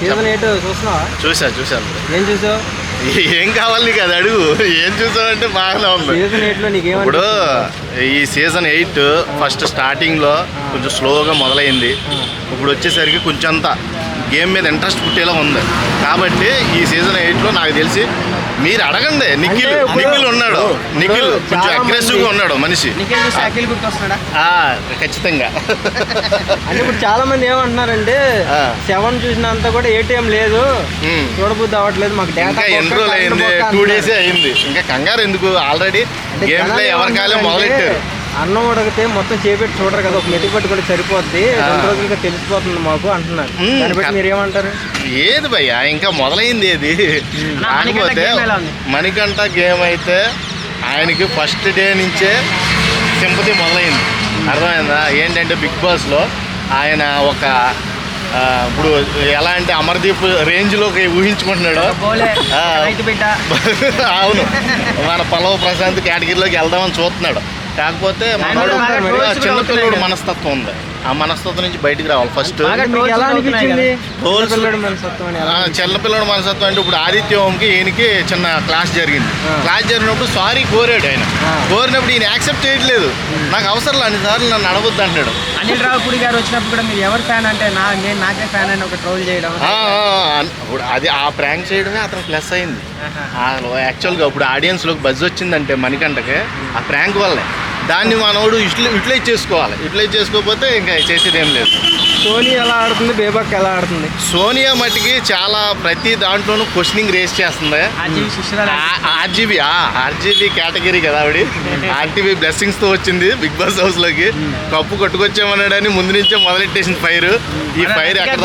Season eight చూస్తున్నావా? చూసా చూసాను ఏం చూసావు? ఏం కావాలి నీకు అది అడుగు. ఏం చూసావంటే బాగానే ఉంది. సీజన్ ఇప్పుడు ఈ సీజన్ ఎయిట్ ఫస్ట్ స్టార్టింగ్లో కొంచెం స్లోగా మొదలైంది. ఇప్పుడు వచ్చేసరికి కొంచెం అంత గేమ్ మీద ఇంట్రెస్ట్ పుట్టేలా ఉంది. కాబట్టి ఈ సీజన్ ఎయిట్లో నాకు తెలిసి మీరు అడగండి. నిఖిల్ నిఖిల్ ఉన్నాడు. నిఖిల్ కొంచెం చాలా అగ్రెసివ్గా మంది- ఉన్నాడు మనిషి. నిఖిల్ చూసి అఖిల్ గుర్తొస్తున్నాడా? ఆ, ఖచ్చితంగా. అంటే ఇప్పుడు చాలా మంది ఏమంటున్నారంటే ఆ. సెవెన్ చూసినంత కూడా ఏటీఎం లేదు. చూడబుద్ధి అవ్వట్లేదు మాకు డేటా ఇంకా ఎన్ని రోజులు అయింది టూ డేసే అయింది. ఇంకా కంగారు ఎందుకు? ఆల్రెడీ గేమ్ ప్లే ఎవరికాలే మొదలెట్టారు. అన్నం ఉడకితే మొత్తం చేపెట్టి చూడరు కదా ఒక మెతుకు పట్టు కూడా సరిపోద్ది. రెండు రోజులుగా తెలిసిపోతుంది మాకు అంటున్నారు. దాన్ని బట్టి మీరు ఏమంటారు ఏది భయ్యా ఇంకా మొదలైంది ఏది? కాకపోతే? మణికంఠ గేమ్ అయితే ఆయనకి ఫస్ట్ డే నుంచే సింపతి మొదలైంది. అర్థమైందా? ఏంటంటే బిగ్ బాస్లో ఆయన ఒక ఇప్పుడు ఎలా అంటే అమర్దీప్ రేంజ్లోకి ఊహించుకుంటున్నాడు. అవును. మన పల్లవ ప్రశాంత్ కేటగిరీలోకి వెళ్దామని చూస్తున్నాడు. కాకపోతే చిన్నపిల్లడు మనస్తత్వం ఉంది. ఆ మనస్తత్వం నుంచి బయటికి రావాలి ఫస్ట్ చిన్నపిల్లడు మనసత్వం అంటే ఇప్పుడు ఆదిత్య ఓంకి ఈయనకి చిన్న క్లాస్ జరిగింది. క్లాస్ జరిగినప్పుడు సారీ కోరాడు ఆయన. కోరినప్పుడు ఈయన యాక్సెప్ట్ చేయట్లేదు. నాకు అవసరం అన్నిసార్లు నన్ను అడగొద్దు అంటాడు అనిల్ రావుపూడి గారు వచ్చినప్పుడు కూడా మీరు ఎవరు ఫ్యాన్ అంటే నా నేను నాకే ఫ్యాన్ అని ఒక ట్రోల్ చేయడం ఇప్పుడు అది ఆ ప్రాంక్ చేయడమే అతను ప్లస్ అయింది. యాక్చువల్గా ఇప్పుడు ఆడియన్స్లోకి బజ్ వచ్చిందంటే మణికంటకి ఆ ప్రాంక్ వల్లే. దాన్ని మనోడు యూటిలైజ్ యూటిలైజ్ చేసుకోవాలి. యూటిలైజ్ చేసుకోకపోతే ఇంకా చేసేది ఏం లేదు. సోనీ ఎలా ఆడుతుంది? బేబాక్ ఎలా ఆడుతుంది? సోనియా మట్టికి చాలా ప్రతి దాంట్లోనూ క్వశ్చనింగ్ రేస్ చేస్తుంది. RGB RGB. కేటగిరీ కదా ఆవిడ. ఆర్టీవీ బ్లెస్సింగ్స్తో వచ్చింది బిగ్ బాస్ హౌస్లోకి. కప్పు కొట్టుకొచ్చామన్నాడని ముందు నుంచే మొదలెట్టేసిన ఫైర్ ఈ ఫైర్ ఎక్కడ?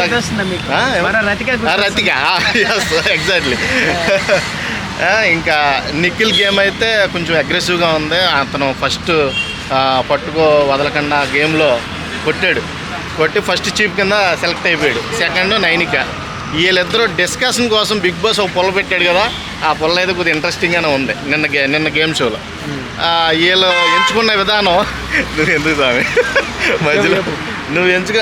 రతిక ఎగ్జాక్ట్లీ ఇంకా నిఖిల్ గేమ్ అయితే కొంచెం అగ్రెసివ్గా ఉంది. అతను ఫస్ట్ పట్టుకో వదలకుండా గేమ్లో కొట్టాడు. కొట్టి ఫస్ట్ చీప్ కింద సెలెక్ట్ అయిపోయాడు. సెకండ్ నైనిక. వీళ్ళిద్దరూ డిస్కషన్ కోసం బిగ్ బాస్ ఒక పొల్ల పెట్టాడు కదా ఆ పొల్ల అయితే కొద్దిగా ఇంట్రెస్టింగ్గానే ఉంది. నిన్న గే నిన్న గేమ్ షోలో వీళ్ళు ఎంచుకున్న విధానం నువ్వు ఎందుకు స్వామి? మధ్యలో నువ్వు ఎంచుకు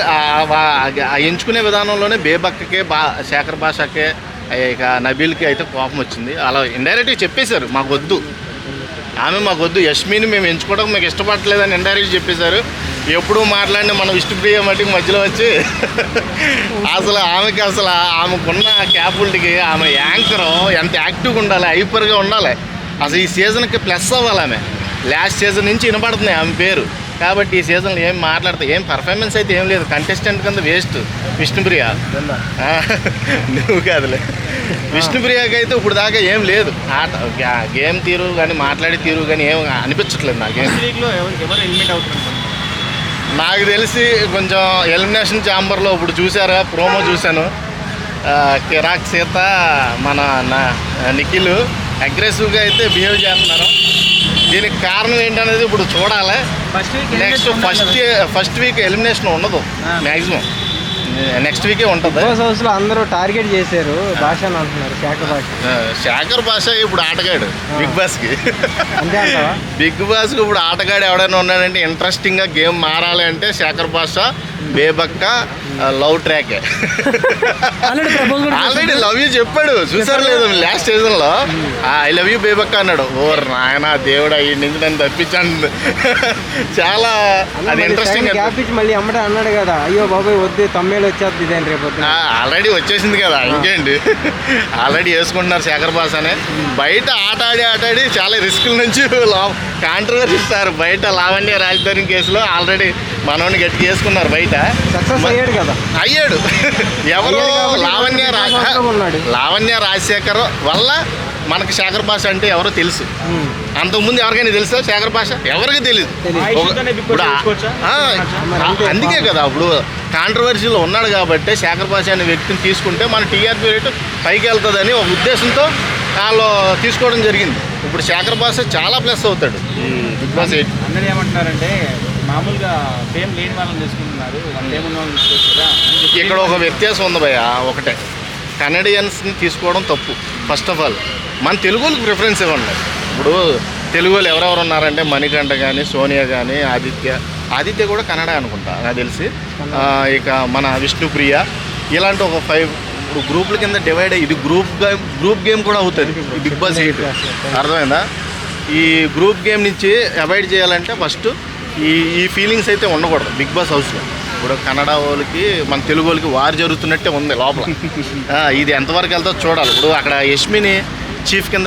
ఎంచుకునే విధానంలోనే బేబక్కకే బా శేఖర్ భాషకే ఇక నబీల్కి అయితే కోపం వచ్చింది. అలా ఇండైరెక్ట్గా చెప్పేశారు మాకు వద్దు. ఆమె మాకు వద్దు యష్మిని మేము ఎంచుకోవడం మాకు ఇష్టపడలేదని ఇండైరెక్ట్ చెప్పేశారు. ఎప్పుడు మాట్లాడిన మన విష్ణుప్రియ మట్టికి మధ్యలో వచ్చి అసలు ఆమెకి అసలు ఆమెకున్న క్యాపబిలిటీకి ఆమె యాంకర్ ఎంత యాక్టివ్గా ఉండాలి హైపర్గా ఉండాలి. అసలు ఈ సీజన్కి ప్లస్ అవ్వాలి ఆమె. లాస్ట్ సీజన్ నుంచి వినపడుతుంది ఆమె పేరు. కాబట్టి ఈ సీజన్లో ఏం మాట్లాడితే ఏం పర్ఫార్మెన్స్ అయితే ఏం లేదు. కంటెస్టెంట్ కింద వేస్ట్ విష్ణుప్రియ. నువ్వు కాదులే. విష్ణుప్రియకి అయితే ఇప్పుడు దాకా ఏం లేదు. ఆట గేమ్ తీరు కానీ మాట్లాడే తీరు కానీ ఏం అనిపించట్లేదు నాకేం నాకు తెలిసి కొంచెం ఎలిమినేషన్ ఛాంబర్లో ఇప్పుడు చూసారా ప్రోమో చూశాను. కిరాక్ సీత మన నా- నిఖిల్ అగ్రెసివ్గా అయితే బిహేవ్ చేస్తున్నారు. దీనికి కారణం ఏంటనేది ఇప్పుడు చూడాలి. Next first first week elimination ఉండదు. మ్యాక్సిమం నెక్స్ట్ వీకే ఉంటుంది బిగ్ బాస్ హౌస్లో అందరూ టార్గెట్ చేశారు భాష అని అంటున్నారు శాఖ భాష. శేఖర్ భాష ఇప్పుడు ఆటగాడు బిగ్ బాస్కి. అంతే అంటావా? బిగ్ బాస్కి ఇప్పుడు ఆటగాడు ఎవడైనా ఉన్నాడంటే ఇంట్రెస్టింగ్గా గేమ్ మారాలి అంటే శేఖర్ భాష బేబక్క లవ్ ట్రాకే. ఆల్రెడీ లవ్ యూ చెప్పాడు. చూసారు లేదు లాస్ట్ సీజన్లో. ఐ లవ్ యూ బేబక్క అన్నాడు. ఓ నాయన దేవుడు అయ్యి నుంచి నన్ను తప్పించాను. చాలా అది ఇంట్రెస్టింగ్ మళ్ళీ అమ్మడే అన్నాడు కదా. అయ్యో బాబాయ్ వద్దు తమ్మేలు వచ్చేది ఇదేంటి రేపు. ఆల్రెడీ వచ్చేసింది కదా ఇంకేంటి? ఆల్రెడీ వేసుకుంటున్నారు శేఖర్ బాస్ అని. బయట ఆట ఆడి ఆట ఆడి చాలా రిస్కుల నుంచి కాంట్రవర్సీ ఇస్తారు. బయట లావణ్య రాజధాని కేసులో ఆల్రెడీ మనోని గట్టి చేసుకున్నారు బయట. సక్సెస్ అయ్యాడు కదా? అయ్యాడు. ఎవరు లావణ్య. లావణ్య రాజశేఖర్ వల్ల మనకి శేఖర్ భాష అంటే ఎవరో తెలుసు. అంతకుముందు ఎవరికైనా తెలుసా శేఖర్ భాష ఎవరికి తెలియదు ఇప్పుడు. అందుకే కదా ఇప్పుడు కాంట్రవర్సీలో ఉన్నాడు కాబట్టి శేఖర్ భాష అనే వ్యక్తిని తీసుకుంటే మన టీఆర్పీ రేటు పైకి వెళ్తుందని ఒక ఉద్దేశంతో వాళ్ళు తీసుకోవడం జరిగింది. ఇప్పుడు శేఖర్ భాష చాలా ప్లస్ అవుతాడు. బిగ్ బాస్ ఎయిట్ అందరూ ఏమంటున్నారంటే మామూలుగా ఫేమ్ లేని వాళ్ళని తీసుకుంటున్నారు. వాళ్ళు ఫేమ్ ఉన్న వాళ్ళని ఇక్కడ ఒక వ్యత్యాసం ఉంది భయ ఒకటే. కనడియన్స్ని తీసుకోవడం తప్పు ఫస్ట్ ఆఫ్ ఆల్ మన తెలుగు ప్రిఫరెన్స్ ఇవ్వండి. ఇప్పుడు తెలుగు వాళ్ళు ఎవరెవరు ఉన్నారంటే మణికంఠ కానీ సోనియా కానీ ఆదిత్య ఆదిత్య కూడా కన్నడ అనుకుంటా నాకు తెలిసి. ఇక మన విష్ణుప్రియ ఇలాంటి ఒక ఫైవ్ ఇప్పుడు గ్రూపుల కింద డివైడ్ ఇది గ్రూప్ గేమ్ గ్రూప్ గేమ్ కూడా అవుతుంది. బిగ్ బాస్ ఎయిట్ అర్థమైందా? ఈ గ్రూప్ గేమ్ నుంచి అవాయిడ్ చేయాలంటే ఫస్ట్ ఈ ఈ ఫీలింగ్స్ అయితే ఉండకూడదు. బిగ్ బాస్ హౌస్లో ఇప్పుడు కన్నడ వాళ్ళకి మన తెలుగు వాళ్ళకి వారు జరుగుతున్నట్టే ఉంది లోపల. ఇది ఎంతవరకు వెళ్తుందో చూడాలి. ఇప్పుడు అక్కడ యష్మిని చీఫ్ కింద